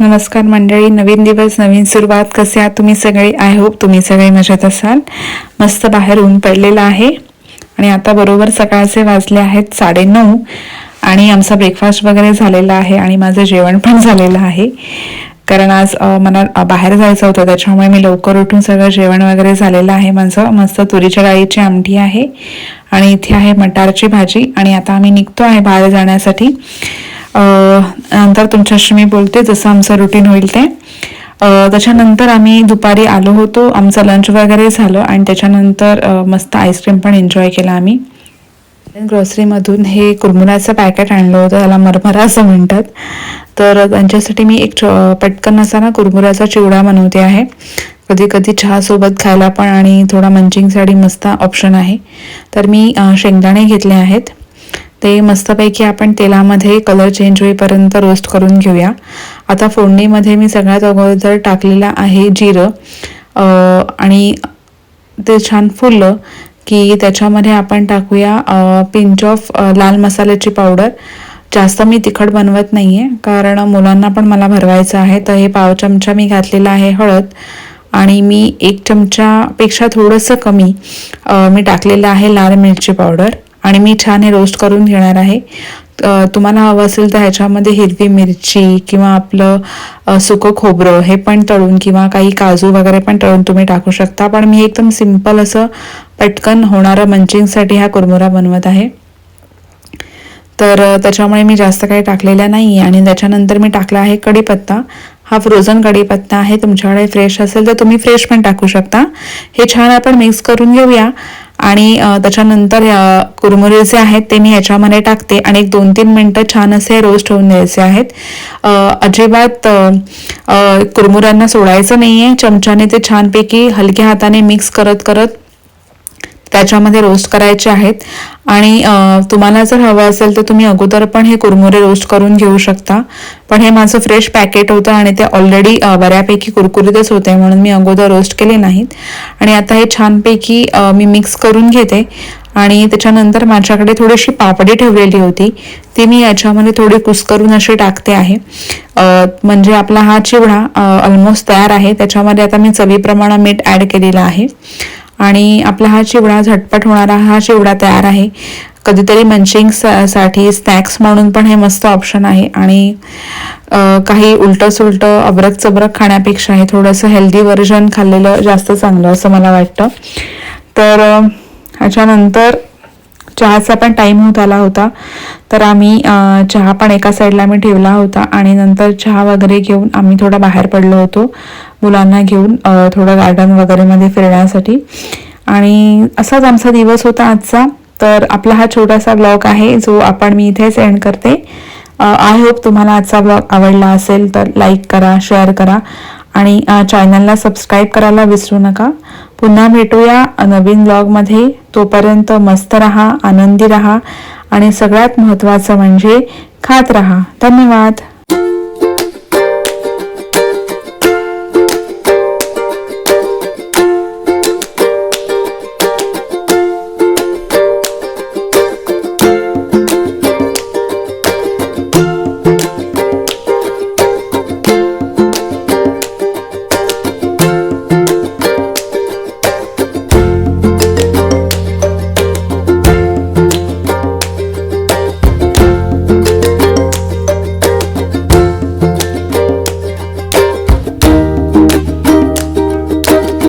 नमस्कार मंडळी नवीन दिवस नवीन सुरुवात. कसे आहात तुम्ही सगळे? आय होप तुम्ही सगळे मजेत असाल. मस्त बाहेर ऊन पडलेलं आहे. आणि आता बरोबर सकाळचे वाजले आहेत साडेनऊ आणि आमचा ब्रेकफास्ट वगैरे झालेला आहे आणि माझं जेवण पण झालेलं आहे. कारण आज मला बाहेर जायचं होतं त्याच्यामुळे मी लवकर उठून सगळं जेवण वगैरे झालेलं आहे. माझं मस्त तुरीच्या डाळीची आमटी आहे आणि इथे आहे मटारची भाजी. आणि आता आम्ही निघतो आहे बाहेर जाण्यासाठी. नंतर तुमच्याशी मी बोलते जसं आमचं रुटीन होईल ते. त्याच्यानंतर आम्ही दुपारी आलो होतो आमचं लंच वगैरे झालं आणि त्याच्यानंतर मस्त आईस्क्रीम पण एन्जॉय केला आम्ही. ग्रॉसरीमधून हे कुरमुराचं पॅकेट आणलं होतं त्याला मरमरा असं म्हणतात. तर त्यांच्यासाठी मी एक पटकन असा ना कुरमुऱ्याचा चिवडा बनवते आहे. कधी कधी चहासोबत खायला पण आणि थोडा मंचिंगसाठी मस्त ऑप्शन आहे. तर मी शेंगदाणे घेतले आहेत. ते मस्तपैकी आपण तेलामध्ये कलर चेंज होईपर्यंत रोस्ट करून घेऊया. आता फोडणीमध्ये मी सगळ्यात अगोदर टाकलेलं आहे जिरं आणि ते छान फुललं की त्याच्यामध्ये आपण टाकूया पिंच ऑफ लाल मसाल्याची पावडर जास्त मी तिखट बनवत नाही आहे कारण मुलांना पण मला भरवायचं आहे तर हे पाव चमचा मी घातलेला आहे हळद. आणि मी एक चमचापेक्षा थोडंसं कमी मी टाकलेलं आहे लाल मिरची पावडर आणि मी छान हे रोस्ट करून घेणार आहे. तुम्हाला हवं असेल तर ह्याच्यामध्ये हिरवी मिरची किंवा आपलं सुकं खोबरं हे पण तळून किंवा काही काजू वगैरे पण तळून तुम्ही टाकू शकता. पण मी एकदम सिंपल असं पटकन होणारं मंचिंगसाठी हा कुरमुरा बनवत आहे. तर त्याच्यामुळे मी जास्त काही टाकलेलं नाही आहे आणि त्याच्यानंतर मी टाकला आहे कढीपत्ता. हा फ्रोझन कढीपत्ता आहे. तुमच्याकडे फ्रेश असेल तर तुम्ही फ्रेश पण टाकू शकता. हे छान आपण मिक्स करून घेऊया. आणि त्याच्यानंतर कुरमुरे जे आहेत ते मी याच्यामध्ये टाकते आणि एक दोन तीन मिनटं छान असे रोस्ट होऊन द्यायचे आहेत. अजिबात कुरमुऱ्यांना सोडायचं नाही आहे चमच्याने ते छानपैकी हलक्या हाताने मिक्स करत करत त्याच्यामध्ये रोस्ट करायचे आहेत. आणि तुम्हाला जर हवं असेल तर तुम्ही अगोदर पण हे कुरमुरे रोस्ट करून घेऊ शकता. पण हे माझं फ्रेश पॅकेट होतं आणि ते ऑलरेडी बऱ्यापैकी कुरकुरीतच होते म्हणून मी अगोदर रोस्ट केले नाहीत. आणि आता हे छानपैकी मी मिक्स करून घेते. आणि त्याच्यानंतर माझ्याकडे थोडीशी पापडी ठेवलेली होती. ती मी याच्यामध्ये थोडी कुस्करून अशी टाकते आहे. म्हणजे आपला हा चिवडा ऑलमोस्ट तयार आहे. त्याच्यामध्ये आता मी चवीप्रमाणे मीठ ॲड केलेलं आहे. आणि आपला हा चिवडा झटपट होणारा हा चिवडा तयार आहे. कधीतरी मंचिंगसाठी स्नॅक्स म्हणून पण हे मस्त ऑप्शन आहे. आणि काही उलटं सुलटं अबरक चबरक खाण्यापेक्षा हे थोडंसं हेल्दी व्हर्जन खाल्लेलं जास्त चांगलं असं मला वाटतं. तर ह्याच्यानंतर चहाचा पण टाईम होत आला होता. तर आम्ही चहा पण एका साईडला मी ठेवला होता आणि नंतर चहा वगैरे घेऊन आम्ही थोडा बाहेर पडलो होतो. मुलांना घेऊन थोडं गार्डन वगैरेमध्ये फिरण्यासाठी. आणि असाच आमचा दिवस होता आजचा. तर आपला हा छोटासा ब्लॉग आहे जो आपण मी इथेच एंड करते. आय होप तुम्हाला आजचा ब्लॉग आवडला असेल तर लाईक करा शेअर करा. आणि चॅनलला सबस्क्राईब करायला विसरू नका. पुन्हा भेटूया नवीन ब्लॉगमध्ये तोपर्यंत मस्त रहा आनंदी रहा आणि सगळ्यात महत्त्वाचं म्हणजे खात रहा. धन्यवाद.